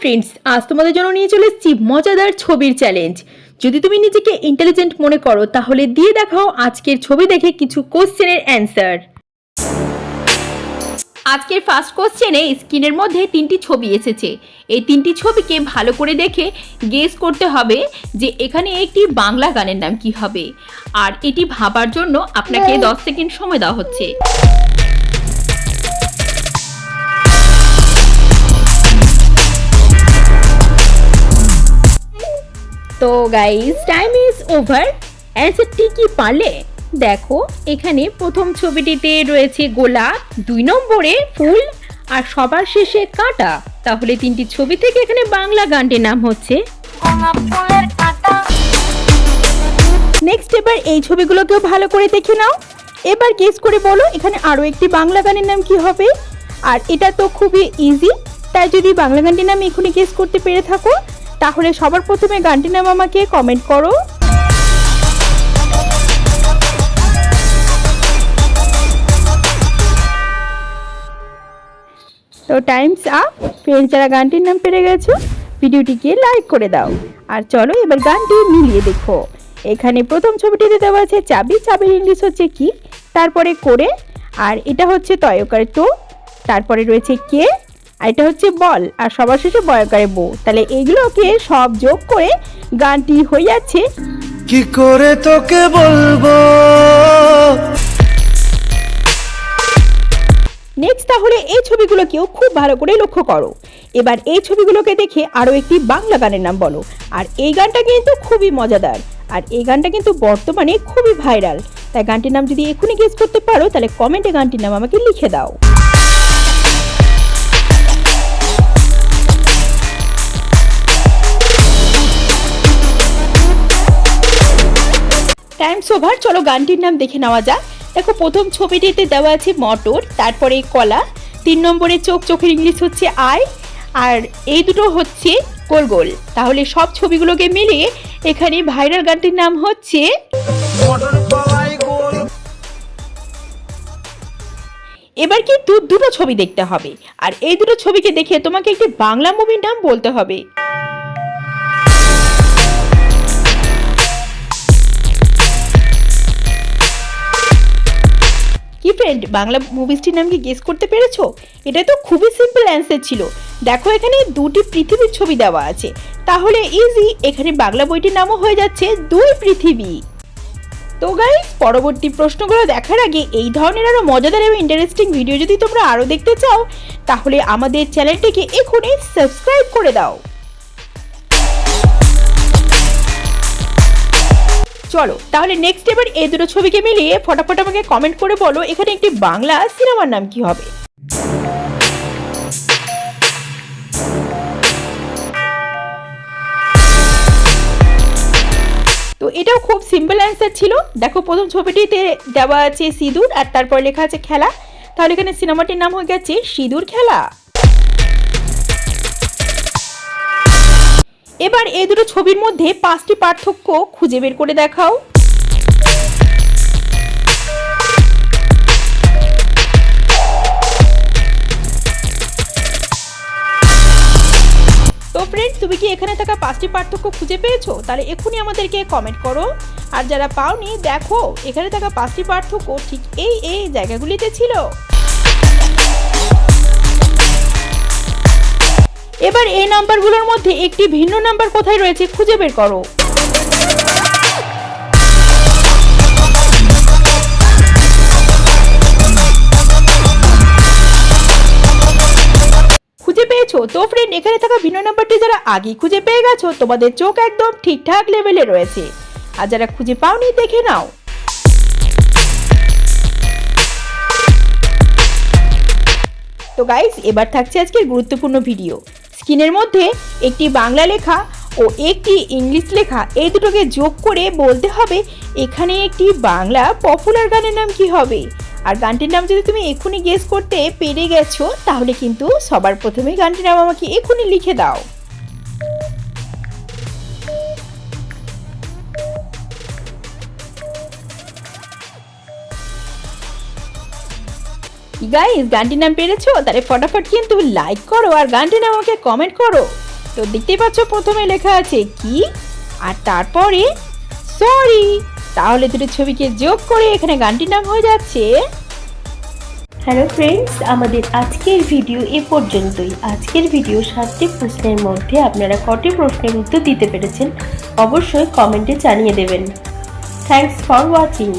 Friends আজ তোমাদের জন্য নিয়ে চলে এসেছি মজাদার ছবির চ্যালেঞ্জ যদি তুমি নিজেকে ইন্টেলিজেন্ট মনে করো তাহলে দিয়ে দেখাও আজকের ছবি দেখে কিছু কোশ্চেনের অ্যান্সার আজকের ফার্স্ট কোশ্চেনে স্ক্রিনের মধ্যে তিনটি ছবি এসেছে। এই তিনটি ছবিকে ভালো করে দেখে গেস করতে হবে যে এখানে একটি বাংলা গানের নাম কি হবে। আর এটি ভাবার জন্য আপনাকে দশ সেকেন্ড সময় দেওয়া হচ্ছে। তো গাইস টাইম ইজ ওভার অ্যান্সারটি কি পারলে দেখো এখানে প্রথম ছবিটিতে রয়েছে গোলাপ দুই নম্বরে ফুল আর সবার শেষে কাঁটা। তাহলে তিনটি ছবি থেকে এখানে বাংলা গানটির নাম হচ্ছে। নেক্সট এবার এই ছবিগুলোকেও ভালো করে দেখে নাও। এবার গেস করে বলো এখানে আরও একটি বাংলা গানের নাম কি হবে? আর এটা তো খুবই ইজি তাই যদি বাংলা গানটির নাম এখনই গেস করতে পেরে থাকো তাহলে সবার প্রথমে গানটির নাম আমাকে কমেন্ট করো। তো টাইমস আপ ফ্রেন্ডস যারা গানটির নাম পেরে গেছো, ভিডিওটিকে লাইক করে দাও। আর চলো এবার গানটি মিলিয়ে দেখো। এখানে প্রথম ছবিটিতে দেওয়া আছে, চাবি। চাবির ইংলিশ হচ্ছে কি? তারপরে করে। আর এটা হচ্ছে তয়কার তো তারপরে রয়েছে কে? আর এটা হচ্ছে বল আর সবার শেষে বয়কারে বউ। তাহলে এইগুলোকে সব যোগ করে গানটি হয়ে যাচ্ছে। কি করে তোকে বলব? নেক্সট তাহলে এই ছবিগুলোকেও খুব ভালো করে লক্ষ্য করো। এবার এই ছবিগুলোকে দেখে আরও একটি বাংলা গানের নাম বলো। আর এই গানটা কিন্তু খুবই মজাদার। আর এই গানটা কিন্তু বর্তমানে খুবই ভাইরাল। তাই গানটির নাম যদি এখনই গেস করতে পারো তাহলে কমেন্টে গানটির নাম আমাকে লিখে দাও। টাইমস ওভার চলো গানটির নাম দেখে নেওয়া যাক। দেখো প্রথম ছবিটিতে দেওয়া আছে মটর তারপরে কলা তিন নম্বরে চোখ চোখের ইংলিশ হচ্ছে আই আর এই দুটো হচ্ছে গোল গোল। তাহলে সব ছবিগুলোকে মিলিয়ে এখানে ভাইরাল গানটির নাম হচ্ছে এবার কিন্তু দুটো ছবি দেখতে হবে। আর এই দুটো ছবিকে দেখে তোমাকে একটি বাংলা মুভির নাম বলতে হবে। ফ্রেন্ড বাংলা মুভিসটির নাম কি গেস করতে পেরেছ? এটা তো খুবই সিম্পল অ্যান্সার ছিল। দেখো, এখানে দুটি পৃথিবীর ছবি দেওয়া আছে। তাহলে ইজি এখানে বাংলা বইটির নামও হয়ে যাচ্ছে দুই পৃথিবী। তো গাইস পরবর্তী প্রশ্নগুলো দেখার আগে এই ধরনের আরও মজাদার এবং ইন্টারেস্টিং ভিডিও যদি তোমরা আরও দেখতে চাও, তাহলে আমাদের চ্যানেলটিকে এখনই সাবস্ক্রাইব করে দাও। চলো, তাহলে নেক্সট এবার এই দুটো ছবিকে মিলিয়ে ফটাফট আমাকে কমেন্ট করে বলো, এখানে একটি বাংলা সিনেমার নাম কি হবে? তো এটাও খুব সিম্পল অ্যান্সার ছিল। দেখো, প্রথম ছবিটিতে দেওয়া আছে সিঁদুর আর তারপর লেখা আছে খেলা। তাহলে এখানে সিনেমাটির নাম হয়ে গেছে সিঁদুর খেলা। এবার এই দুটো ছবির মধ্যে পাঁচটি পার্থক্য খুঁজে বের করে দেখাও। তো তুমি কি এখানে থাকা পাঁচটি পার্থক্য খুঁজে পেয়েছ? তাহলে এক্ষুনি আমাদেরকে কমেন্ট করো। আর যারা পাওনি, দেখো, এখানে থাকা পাঁচটি পার্থক্য ঠিক এই এই জায়গাগুলিতে ছিল। এবার এই নাম্বারগুলোর মধ্যে একটি ভিন্ন নাম্বার কোথায় রয়েছে খুঁজে বের করো। খুঁজে পেয়েছ? তো ফ্রেন্ড এখানে থাকা ভিন্ন নাম্বারটি যারা আগে খুঁজে পেয়ে গেছো, তোমাদের চোখ একদম ঠিকঠাক লেভেলে রয়েছে। আর যারা খুঁজে পাওনি, দেখে নাও। তো গাইস এবার থাকছে আজকের গুরুত্বপূর্ণ ভিডিও স্ক্রিনের মধ্যে একটি বাংলা লেখা ও একটি ইংলিশ লেখা এই দুটোকে যোগ করে বলতে হবে এখানে একটি বাংলা পপুলার গানের নাম কি হবে? আর গানটির নাম যদি তুমি এক্ষুনি গেস করতে পেরে গেছো, তাহলে কিন্তু সবার প্রথমে গানটির নাম আমাকে এক্ষুনি লিখে দাও। কি গাইস গানটির নাম পেরেছ? তাহলে ফটাফট কিন্তু লাইক করো আর গানটির নাম আমাকে কমেন্ট করো। তো দেখতেই পাচ্ছ প্রথমে লেখা আছে কি? আর তারপরে সরি তাহলে দুটো ছবিকে যোগ করে এখানে গানটির নাম হয়ে যাচ্ছে। হ্যালো ফ্রেন্ডস আমাদের আজকের ভিডিও এ পর্যন্তই। আজকের ভিডিও সাতটি প্রশ্নের মধ্যে আপনারা কটি প্রশ্নের উত্তর দিতে পেরেছেন, অবশ্যই কমেন্টে জানিয়ে দেবেন। Thanks for watching